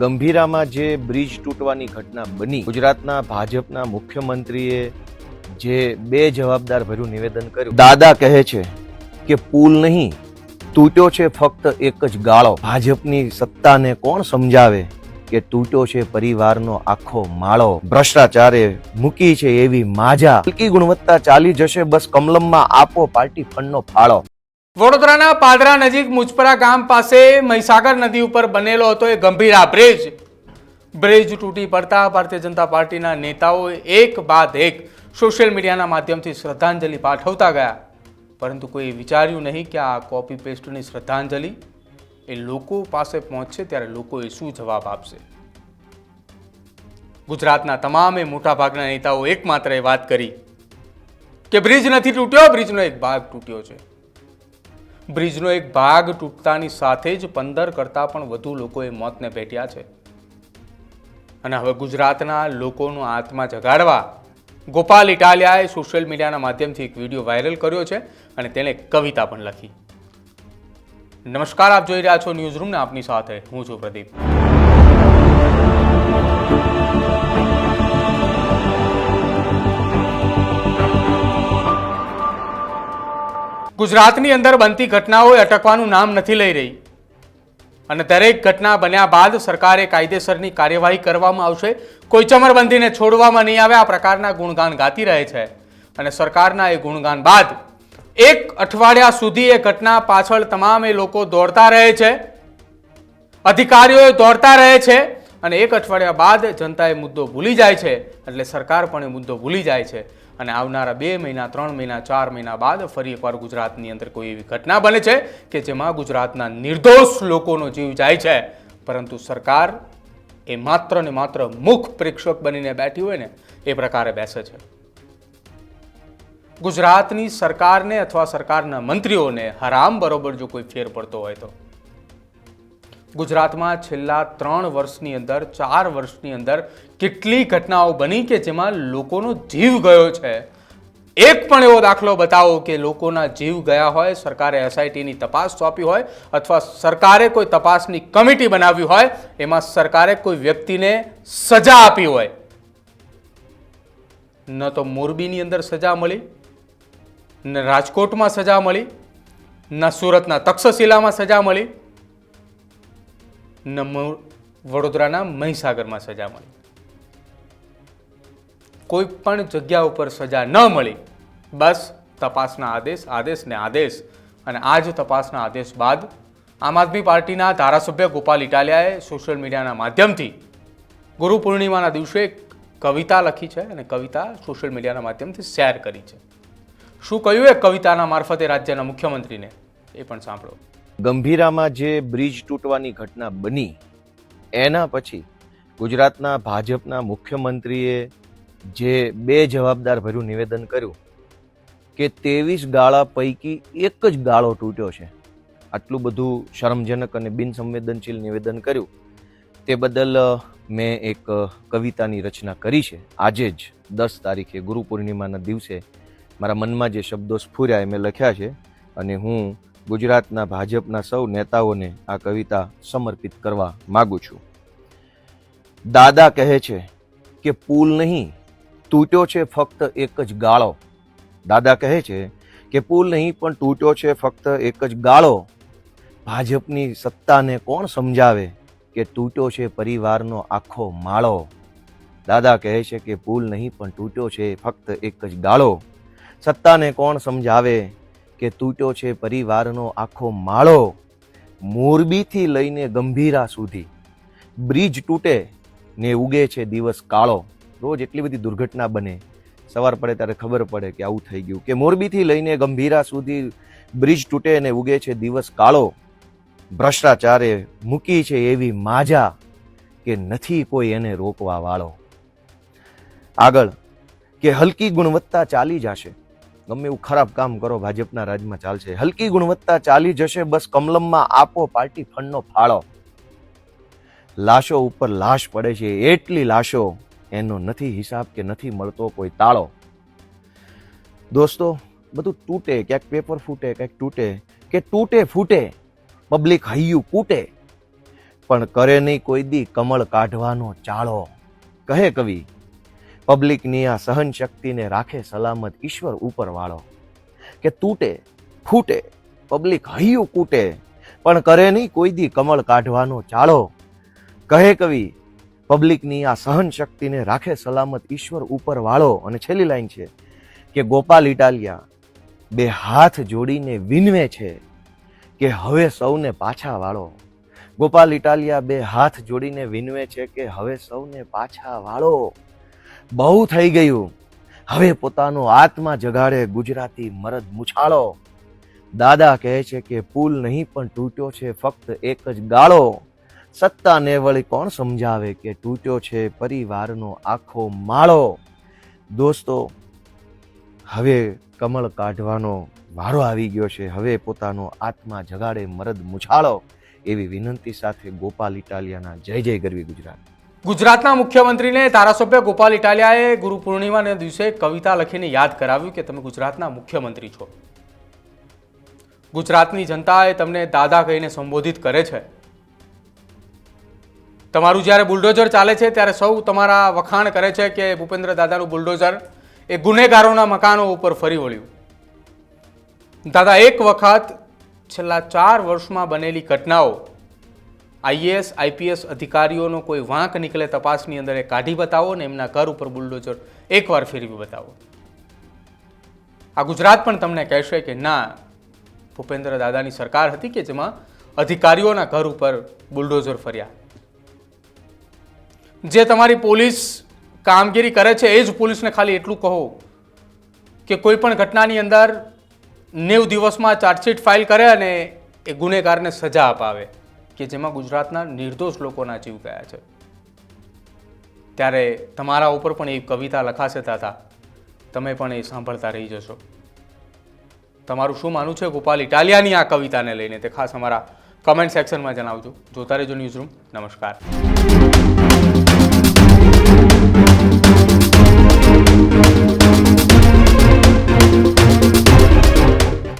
ગંભીરામાં જે બ્રિજ તૂટવાની ઘટના બની, ગુજરાતના ભાજપના મુખ્યમંત્રીએ જે બે જવાબદાર ભર્યું નિવેદન કર્યું. દાદા કહે છે કે પુલ નહીં, તૂટ્યો છે ફક્ત એક જ ગાળો. ભાજપની સત્તાને કોણ સમજાવે કે તૂટ્યો છે પરિવારનો આખો માળો? ભ્રષ્ટાચારે મૂકી છે એવી માજા. હલકી ગુણવત્તા ચાલી જશે, બસ કમલમમાં આપો પાર્ટી ફંડનો ફાળો. વડોદરાના પાદરા નજીક મુજપરા ગામ પાસે મહીસાગર નદી ઉપર બનેલો હતો એ ગંભીર આ બ્રિજ. બ્રિજ તૂટી પડતા ભારતીય જનતા પાર્ટીના નેતાઓએ એક બાદ એક સોશિયલ મીડિયાના માધ્યમથી શ્રદ્ધાંજલિ પાઠવતા ગયા. પરંતુ કોઈ વિચાર્યું નહીં કે આ કોપી પેસ્ટની શ્રદ્ધાંજલિ એ લોકો પાસે પહોંચશે ત્યારે લોકોએ શું જવાબ આપશે? ગુજરાતના તમામે મોટાભાગના નેતાઓ એકમાત્ર એ વાત કરી કે બ્રિજ નથી તૂટ્યો, બ્રિજનો એક ભાગ તૂટ્યો છે. બ્રિજનો એક ભાગ તૂટતાની સાથે જ પંદર કરતાં પણ વધુ લોકોએ મોતને ભેટ્યા છે. અને હવે ગુજરાતના લોકોનો આત્મા જગાડવા ગોપાલ ઇટાલિયાએ સોશિયલ મીડિયાના માધ્યમથી એક વીડિયો વાયરલ કર્યો છે અને તેણે કવિતા પણ લખી. નમસ્કાર, આપ જોઈ રહ્યા છો ન્યૂઝ રૂમને, આપની સાથે હું છું પ્રદીપ. ગુજરાતની અંદર બનતી ઘટનાઓ અટકવાનું નામ નથી લઈ રહી. અને દરેક ઘટના બન્યા બાદ સરકારે કાયદેસરની કાર્યવાહી કરવામાં આવશે. કોઈ ચમરબંધીને છોડવામાં નહીં આવે, આ પ્રકારના ગુણગાન ગાતી રહે છે. અને સરકારના એ ગુણગાન બાદ એક અઠવાડિયા સુધી એ ઘટના પાછળ તમામ એ લોકો દોડતા રહે છે. અધિકારીઓ દોડતા રહે છે અને એક અઠવાડિયા બાદ જનતા એ મુદ્દો ભૂલી જાય છે. એટલે સરકાર પણ એ મુદ્દો ભૂલી જાય છે. અને આવનારા બે મહિના, ત્રણ મહિના, ચાર મહિના બાદ ફરી એકવાર ગુજરાતની અંદર કોઈ એવી ઘટના બને છે કે જેમાં ગુજરાતના નિર્દોષ લોકોનો જીવ જાય છે. પરંતુ સરકાર એ માત્ર ને માત્ર મુખ પ્રેક્ષક બનીને બેઠી હોય ને, એ પ્રકારે બેસે છે. ગુજરાતની સરકારને અથવા સરકારના મંત્રીઓને હરામ બરોબર જો કોઈ ફેર પડતો હોય તો. ગુજરાતમાં છેલ્લા ત્રણ વર્ષની અંદર, ચાર વર્ષની અંદર કેટલી ઘટનાઓ બની કે જેમાં લોકોનો જીવ ગયો છે? એક પણ એવો દાખલો બતાવો કે લોકોના જીવ ગયા હોય, સરકારે એસઆઈટીની તપાસ સોંપી હોય અથવા સરકારે કોઈ તપાસની કમિટી બનાવી હોય, એમાં સરકારે કોઈ વ્યક્તિને સજા આપી હોય. ન તો મોરબીની અંદર સજા મળી, ન રાજકોટમાં સજા મળી, ન સુરતના તક્ષશિલામાં સજા મળી ન મુ- વડોદરાના મહીસાગરમાં સજા મળી. કોઈ પણ જગ્યા ઉપર સજા ન મળી, બસ તપાસના આદેશ, આદેશને આદેશ અને આ જ તપાસના આદેશ બાદ આમ આદમી પાર્ટીના ધારાસભ્ય ગોપાલ ઇટાલિયાએ સોશિયલ મીડિયાના માધ્યમથી ગુરુ પૂર્ણિમાના દિવસે એક કવિતા લખી છે અને કવિતા સોશિયલ મીડિયાના માધ્યમથી શેર કરી છે. શું કહ્યું એ કવિતાના મારફતે રાજ્યના મુખ્યમંત્રીને? એ પણ સાંભળો. ગંભીરામાં જે બ્રિજ તૂટવાની ઘટના બની, એના પછી ગુજરાતના ભાજપના મુખ્યમંત્રીએ જે બે જવાબદાર ભર્યું નિવેદન કર્યું, કે ત્રેવીસ ગાળા પૈકી એક જ ગાળો તૂટ્યો છે. આટલું બધું શરમજનક અને બિનસંવેદનશીલ નિવેદન કર્યું. તે બદલ મેં એક કવિતાની રચના કરી છે. આજે જ, દસ તારીખે ગુરુ પૂર્ણિમાના દિવસે મારા મનમાં જે શબ્દો સ્ફુર્યા એ મેં લખ્યા છે અને હું ગુજરાતના ભાજપના સૌ નેતાઓને આ કવિતા સમર્પિત કરવા માગું છું. દાદા કહે છે કે પુલ નહીં, તૂટ્યો છે ફક્ત એક જ ગાળો. દાદા કહે છે કે પુલ નહીં, પણ તૂટ્યો છે ફક્ત એક જ ગાળો. ભાજપની સત્તાને કોણ સમજાવે કે તૂટ્યો છે પરિવારનો આખો માળો? દાદા કહે છે કે પુલ નહીં, પણ તૂટ્યો છે ફક્ત એક જ ગાળો. સત્તાને કોણ સમજાવે કે તૂટ્યો છે પરિવારનો આખો માળો મોરબીથી લઈને ગંભીરા સુધી. બ્રિજ તૂટે ને ઉગે છે દિવસ કાળો. રોજ એટલી બધી દુર્ઘટના બને. સવાર પડે ત્યારે ખબર પડે કે આવું થઈ ગયું. કે મોરબીથી લઈને ગંભીરા સુધી બ્રિજ તૂટે ને ઉગે છે દિવસ કાળો. ભ્રષ્ટાચારે મૂકી છે એવી માજા કે નથી કોઈ એને રોકવા વાળો. આગળ, કે હલકી ગુણવત્તા ચાલી જશે. ગમે એવું ખરાબ કામ કરો, ભાજપના રાજમાં ચાલશે. હલકી ગુણવત્તા ચાલી જશે, બસ કમલમમાં આપો પાર્ટી ફંડનો ફાળો. લાશો ઉપર લાશ પડે છે, એટલી લાશો એનો નથી હિસાબ કે નથી મળતો કોઈ તાળો. દોસ્તો, બધું તૂટે, ક્યાંક પેપર ફૂટે, ક્યાંક તૂટે. કે તૂટે ફૂટે પબ્લિક હૈયું કૂટે. પણ કરે નહીં કોઈ દી કમળ કાઢવાનો ચાળો. કહે કવિ પબ્લિકની આ સહન શક્તિને રાખે સલામત ઈશ્વર ઉપર વાળો કે તૂટે, ફૂટે, પબ્લિક હૈયું કૂટે, પણ કરે નહીં કોઈ દી કમળ કાઢવાનો ચાળો. કહે કવિ, પબ્લિકની આ સહન શક્તિને રાખે સલામત ઈશ્વર ઉપર વાળો અને છેલ્લી લાઈન છે કે ગોપાલ ઇટાલિયા બે હાથ જોડીને વિનવે છે કે હવે સૌને પાછા વાળો. ગોપાલ ઇટાલિયા બે હાથ જોડીને વિનવે છે કે હવે સૌને પાછા વાળો. બહુ થઈ ગયું. હવે પોતાનો આત્મા જગાડે ગુજરાતી મરદ મુછાળો. દાદા કહે છે કે પુલ નહીં પણ તૂટ્યો છે ફક્ત એક જ ગાળો. સત્તાને વળી કોણ સમજાવે કે તૂટ્યો છે પરિવારનો આખો માળો? દોસ્તો, હવે કમળ કાઢવાનો વારો આવી ગયો છે. હવે પોતાનો આત્મા જગાડે મરદ મુછાળો. એવી વિનંતી સાથે ગોપાલ ઇટાલિયાના જય જય ગરવી ગુજરાત. ગુજરાતના મુખ્યમંત્રીને ધારાસભ્ય ગોપાલ ઇટાલિયાએ ગુરુ પૂર્ણિમાના દિવસે કવિતા લખીને યાદ કરાવ્યું કે તમે ગુજરાતના મુખ્યમંત્રી છો. ગુજરાતની જનતાએ તમને દાદા કહીને સંબોધિત કરે છે. તમારું જ્યારે બુલડોઝર ચાલે છે ત્યારે સૌ તમારા વખાણ કરે છે કે ભૂપેન્દ્ર દાદાનું બુલડોઝર એ ગુનેગારોના મકાનો ઉપર ફરી વળ્યું. દાદા, એક વખત છેલ્લા ચાર વર્ષમાં બનેલી ઘટનાઓ આઈએએસ, આઈપીએસ અધિકારીઓનો કોઈ વાંક નીકળે તપાસની અંદર એ કાઢી બતાવો ને એમના ઘર ઉપર બુલડોઝર એકવાર ફેરવી બતાવો. આ ગુજરાત પણ તમને કહેશે કે ના, ભૂપેન્દ્ર દાદાની સરકાર હતી કે જેમાં અધિકારીઓના ઘર ઉપર બુલડોઝર ફર્યા? જે તમારી પોલીસ કામગીરી કરે છે, એ જ પોલીસને ખાલી એટલું કહો કે કોઈ પણ ઘટનાની અંદર નેવ દિવસમાં ચાર્જશીટ ફાઇલ કરે અને એ ગુનેગારને સજા અપાવે. કે જેમાં ગુજરાતના નિર્દોષ લોકોના જીવ ગયા છે. ત્યારે તમારા ઉપર પણ એ કવિતા લખાશે તાતા. તમે પણ એ સાંભળતા રહી જશો. તમારું શું માનવું છે ગોપાલ? ઇટાલિયાની આ કવિતાને લઈને તે ખાસ અમારા કમેન્ટ સેક્શનમાં જણાવજો. જોતા રહેજો ન્યૂઝરૂમ નમસ્કાર.